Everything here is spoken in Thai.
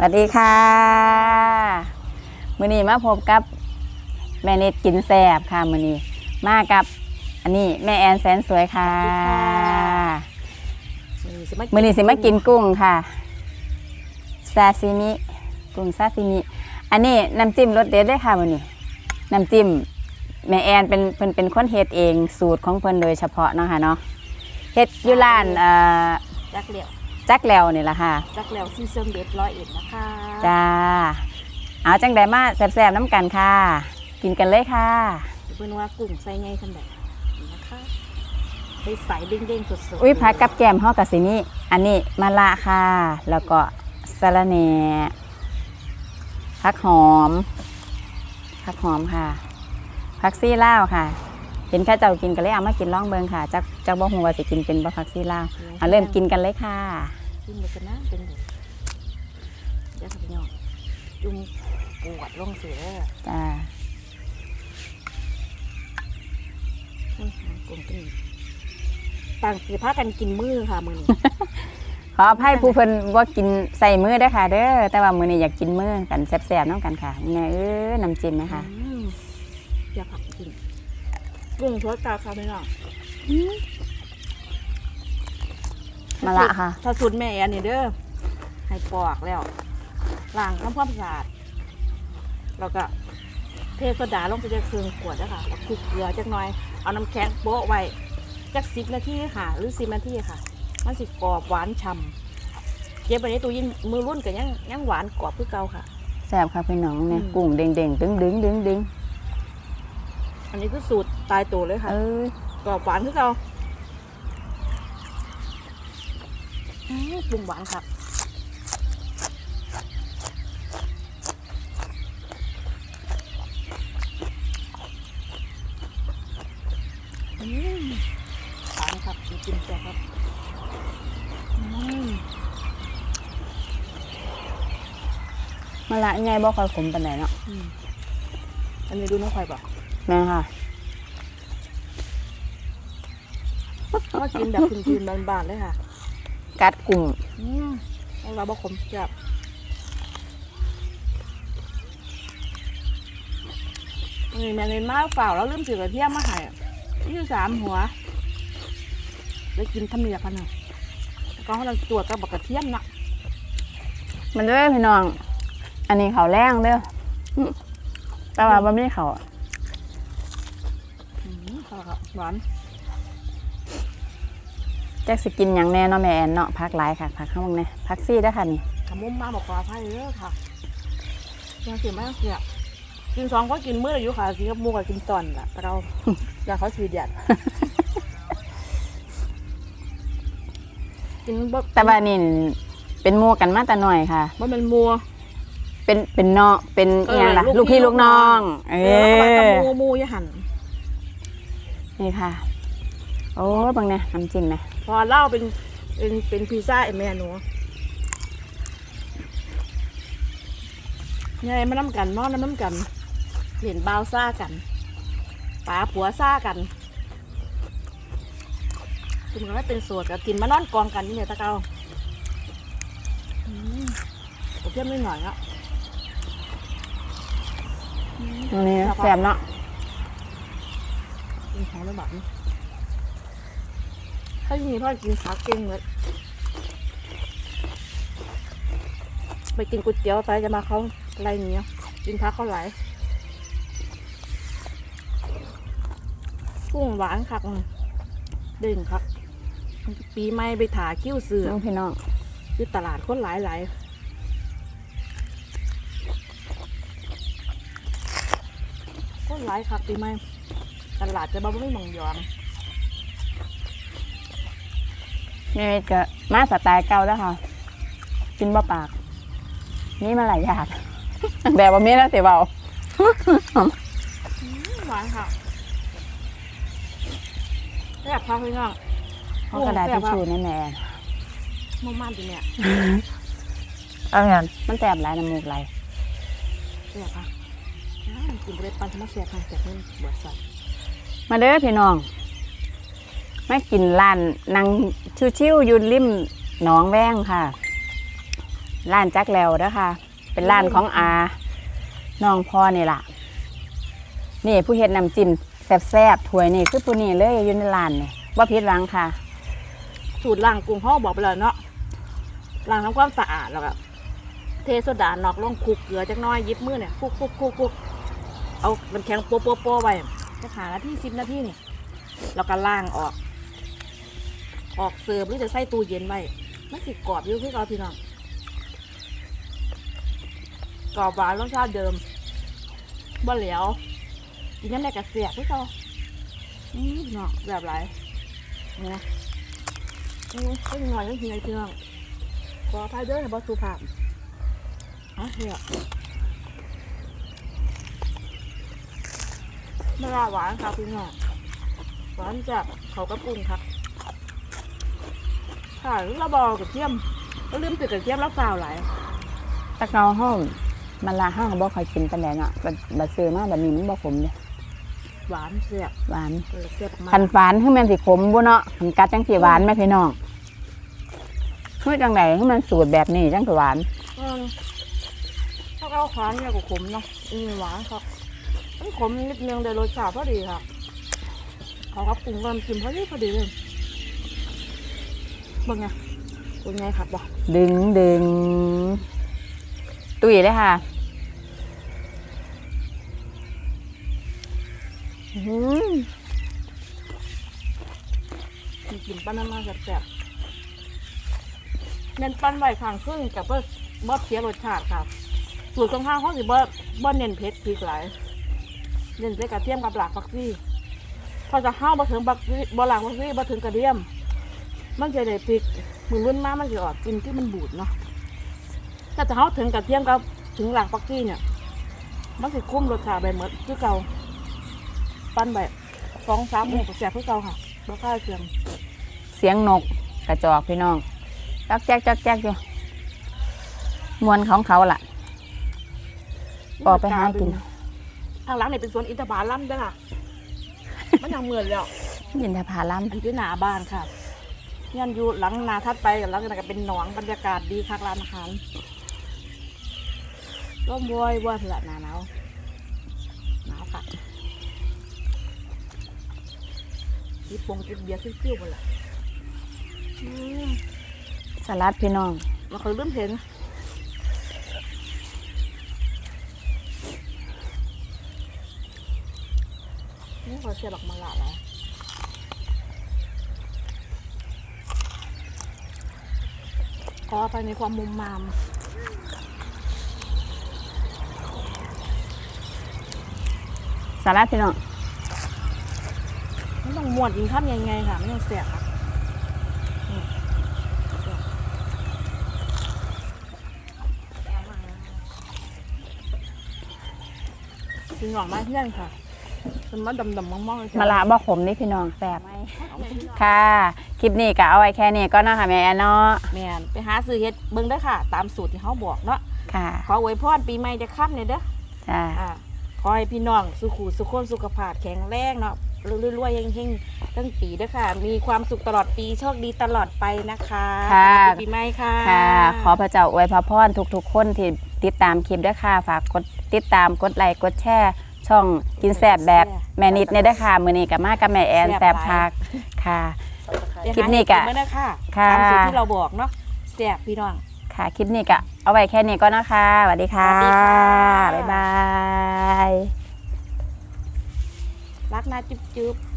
สวัสดีค่ะมือนี้มาพบกับแม่เน็ตกินแซบค่ะมือนี้มากับ อันนี้แม่แอนแสนสวยค่ะสวัสดีค่ะมือนี้สิมากินกุ้งค่ะซาซิมิกุ้งซาซิมิอันนี้น้ำจิ้มรสเด็ดเลยค่ะมือนี้น้ำจิ้มแม่แอนเป็นเพิ่นเป็นคนเฮ็ดเองสูตรของเพิ่นโดยเฉพาะเนาะค่ะเนาะเฮ็ดอยู่ร้านเอ่อจักเหลียว จักแล้วนี่ล่ะค่ะ จักเหลียวซีเซิมเด็ดร้อยเอ็ดนะคะจ้า เอาจังไดมาแซ่บๆน้ำกันค่ะ กินกันเลยค่ะเพื่อนว่ากุ้งใส่ไงทันแบบนี้นะคะใส่ใสเด้งๆสดๆอุ้ยผักกับแกมห่อกับสินี่อันนี้มะละค่ะ แล้วก็สะระแหน่ผักหอมผักหอมค่ะผักซี่ล่าวค่ะ เห็นแค่เจ้ากินกันเลยเอามากินล่องเบิงค่ะจักจักบ่ฮู้ว่าสิกินเป็นบ่ผักซี่ล่าวเอาเริ่มกินกันเลยค่ะกินเลยกันนะเป็นเด็ดเดี๋ยวค่ะพี่น้องจุ่มปวดลงเสือจ้าอื้อหือกุ้งเป็นต่างสีพากันกินมือค่ะมือนี้ขออภัยผู้เพิ่นว่ากินใส่มือเด้อค่ะ เด้อแต่ว่ามื้อนี้อยากกินมือกันแซ่บๆน้ำกันค่ะนี่ไงเออน้ำจิ้มนะคะอืมอย่าผัก กินกุ้งทอดตาค่ะพี่น้องมะละค่ะ ถ้าสุดแม่อันนี้เด้อให้ปอกแล้วล้างทำความสะอาดแล้วก็เทโซดาลงไปในเครื่องขวดนะคะแล้วคลุกเกลือจักหน่อย เอาน้ำแข็งโปะไว้จักสิบนาทีค่ะ หรือสิบนาทีค่ะ มันสิกรอบหวานฉ่ำเก็บไปในตู้เยินมือรุ่นก็ยังยังหวานกรอบเพื่อเก่าค่ะ แซ่บค่ะพี่น้องเนี่ยอืมกุ้งเด้งๆดึงดึงดึงดึง อันนี้คือสูตรตายตัวเลยค่ะเอ้ยกรอบหวานเพื่อเก่าอืมปรุงหวานครับอืมหวานครับจริงๆแต่ครับอืมมะละไงบ่ค่อยขมปานใดเนาะอืมอันนี้ดูน้องควายบอก แม่ค่ะว่ากินแบบพื้นๆบานๆเลยค่ะกัดกุ้งอืมแล้วเราบอกขมจับอันนี้แมงเงินมากเปล่าแล้วลืมถือกระเทียมมาให้ยี่สามหัวได้กินทำเนียบกันหน่อยแล้วก็ให้เราตรวจกับบักกระเทียมนะมันเด้อพี่น้อง อันนี้เขาวแรงเด้ออืมแต่ว่าบ่มีเขาวอืมค่ะ ครับหวานจักสิกินหยังแน่เนาะแม่แอนเนาะพักหลายค่ะพักข้างบนเนี่ยพักซี่เด้อค่ะนี่ขมุมมาบอกปลาไผ่เยอะค่ะยังเสียมากเสียกินสองก็กินมื้อละอยู่ค่ะกินกับหมูกับกินตอนละแต่เรา อยากเขาฉีดยากินบ่แต่ว่านี่เป็นหมู่กันมาแต่น้อยค่ะ บ่เป็นมัว เป็นเป็นเนาะเป็นเอออหยังล่ะลูลูกกพี่พี่ลูลูกกน้น้อองงเอเออแล้วก็อมูมูอยาหัน นี่ค่ะ โอ้บางเนี่ยน้ำจิ้มไหมพอเล่าเป็นเป็นเป็นพิซซ่าไอแม่หนูยายมาน้ำกันนอนน้ำกันเห็นบ่าวซ่ากันป๋าผัวซ่ากันกินกันไม่เป็นส่วนกับกินมานอนกองกันนี่เนี่ยตะเกาอืมผมเทียมนิดหน่อยอะตรงนี้แซ่บเนาะ กินของไม่แบบนี้ถ้ามีพ่อกินขาเก่งเลยไปกินก๋วยเตี๋ยวไปจะมาเขาอะไรอย่างเงี้ยกินพักเขาไหลายกุ้งหวานคักเลยเด่นคักปีใหม่ไปถาคิ้วเสือน้องพี่น้องคือตลาดคนหลายหลายคนหลายคักปีใหม่ ตลาดจะบ้าไม่มองยองนี่ก็มาสไตล์เก่าแล้วค่ะ กินบ่ปากนี่มาหลายอย่างแบบว่ามีแล้วสิเบาหวานค่ะแซ่บค่ะพี่น้องเอากระดาษทิชชู่แน่แม่มุ่งมั่นดีเนี่ยเอาเงินมันแสบหลายน้ำมูกไหลแซ่บค่ะอ้าวกินไปเลยปันธรรมแซ่บค่ะจากนี้บวชสัตว์ มาเด้อพี่น้องมากินร้านนางชิวๆอยู่ริมหนองแว้งค่ะร้านจักแล้วนะคะ เป็นร้านของอาน้องพ่อนี่ล่ะ นี่ผู้เฮ็ดน้ำจิ้มแซ่บๆถ้วยนี่คือผู้นี้เลยอยู่ในร้านนี่ว่าผิดหวังค่ะ สูตรล้างกุ้งเขาบอกไปแล้วเนาะล้างทำความสะอาดแล้วก็เทโซดานอกลงคลุกเกลือจักน้อยยิบมือเนี่ยคลุกคลุกคลุกคลุกเอามันแข็งโป๊ะโป๊ะโป๊ะไว้ จะหานาที่สิบนาทีนี่แล้วก็ล้างออก ออกเสิร์ฟหรือจะใส่ตู้เย็นไว้มันสิกรอบอยู่คือเราพี่น้องกรอบหวานรสชาติเดิมบ่เหลียวกินน้ำแดงกระเสียบคือเขาอืมพี่น้องแบบไรเนี่ยอืมก็หน่อยก็เฮียพี่น้องขออภัยเด้อในบอสุภาพอะเฮีย มะระหวานครับพี่น้องหวานจากเขากระปุนครับค่ะเราบอกกับเทียมก็ลืมติดกับเทียมแล้วเปล่าหลายตะเกาห้องมันลาห้างบ่ค่อยกินปานใดเนาะบัดบัดซื้อมาแบบนี้มันบ่ขมเด้หวานเสียบหวานเออเสียบมากคันฝานคือแม่นสิขมบ่เนาะคันกัดจังสิหวานไหมพี่น้องคือจังไดคือมันสูตรแบบนี้จังสิหวานอืมถ้าเอาขวานเนี่ยก็ขมเนาะอืมหวานครับ มันขมนิดนึงแต่รสชาติพอดีค่ะเขาครับปรุงกันกินพอดีพอดีเลยเป็นไงเป็นไงครับบอกดึงดึงตุ้ยเลยค่ะอื้อหือมีกลินปั้นน้ำมันแซ่บๆเน้นปั้นไว้ข้างครึ่งกับเบิ้บเสียรสชาติครับสูตรข้างๆเขาสิบ่บ่เน้นเผ็ดพริกหลาย เล่นใส่กระเทียมกับหลากฟักซี่พอจะห้าวมาถึงบักซี่บ่หลากฟักซี่มาถึงกระเทียม มันจะได้พริกมือรุ่นมากมันจะออกกลินที่มันบูดเนาะแต่ถ้าเขาถึงกระเทียมกับถึงหลากฟักซี่เนี่ย มันสิคุ้มรสชาติแบบเหมือนคือเก่าปั้นแบบสองสามหกแสบคือเก่าค่ะบ่ค่าเสื่อมเสียงนกกระจอกพี่น้องจักแจ๊กจักแจ๊กอยู่มวนของเขาล่ะออกไปหากิน ทางหลังเนี่ยเป็นสวนอินทผลัมเด้วยค่ะ มันยังเหมือนแล้ว ยินทผาลัมอันที่หนาบ้านค่ะยันอยู่หลังนาทัดไปกับหลังจากนั้นก็เป็นหนองบรรยากาศดีคักร้านอาหารร่มบวยว่าเถอะหนาหนาวหนาวค่ะยิบปงจิบเบียร์ซิ่วๆหมดละอืมสลัดพี่น้องมันเคยเริ่มเห็น ขอเสียบักมังละแล้วขอไปในความมุมมามสลัดพี่น้องมันต้องมวนกินข้ามยังไงค่ะไม่ต้องเสียค่ะอืมกินหน่อไม้เพื่อนค่ะ เป็นมะดำๆมองๆเลยมะละบ่ขมนี่พี่น้องแซ่บค่ะ คลิปนี้ก็เอาไว้แค่นี้ก็นะคะแม่แอนเนาะแมนไปหาซื้อเฮ็ดเบิ่งได้อค่ะ ตามสูตรที่เขาบอกเนาะค่ะ ขออวยพรปีใหม่จะค่ำเนี่ยเด้อจ้าอ่าขอให้พี่น้องสุขุสุขคนสุขภาพแข็งแรงเนาะรวยๆเฮงๆทั้งปีเด้อค่ะ มีความสุขตลอดปีโชคดีตลอดไปนะคะค่ะสวัสดีปีใหม่ค่ะค่ะ ขอพระเจ้าอวยพระพรทุกๆคนที่ติดตามคลิปด้วยค่ะ ฝากกดติดตามกดไลค์กดแชร์ ช่องกินแสบแบบแม่นิดในด้วยค่ะมือนี้กับมากับแม่แอนแสบคักค่ะ คลิปนี้กะ เดี๋ยวหาเห็ดเบิ่งเด้อค่ะค่ะ ตามสูตรที่เราบอกเนาะแซ่บพี่น้อง ค่ะคลิปนี้ก็เอาไว้แค่นี้ก็นะคะสวัสดีค่ะสวัสดีค่ะ บ๊ายบาย รักนะจุ๊บๆ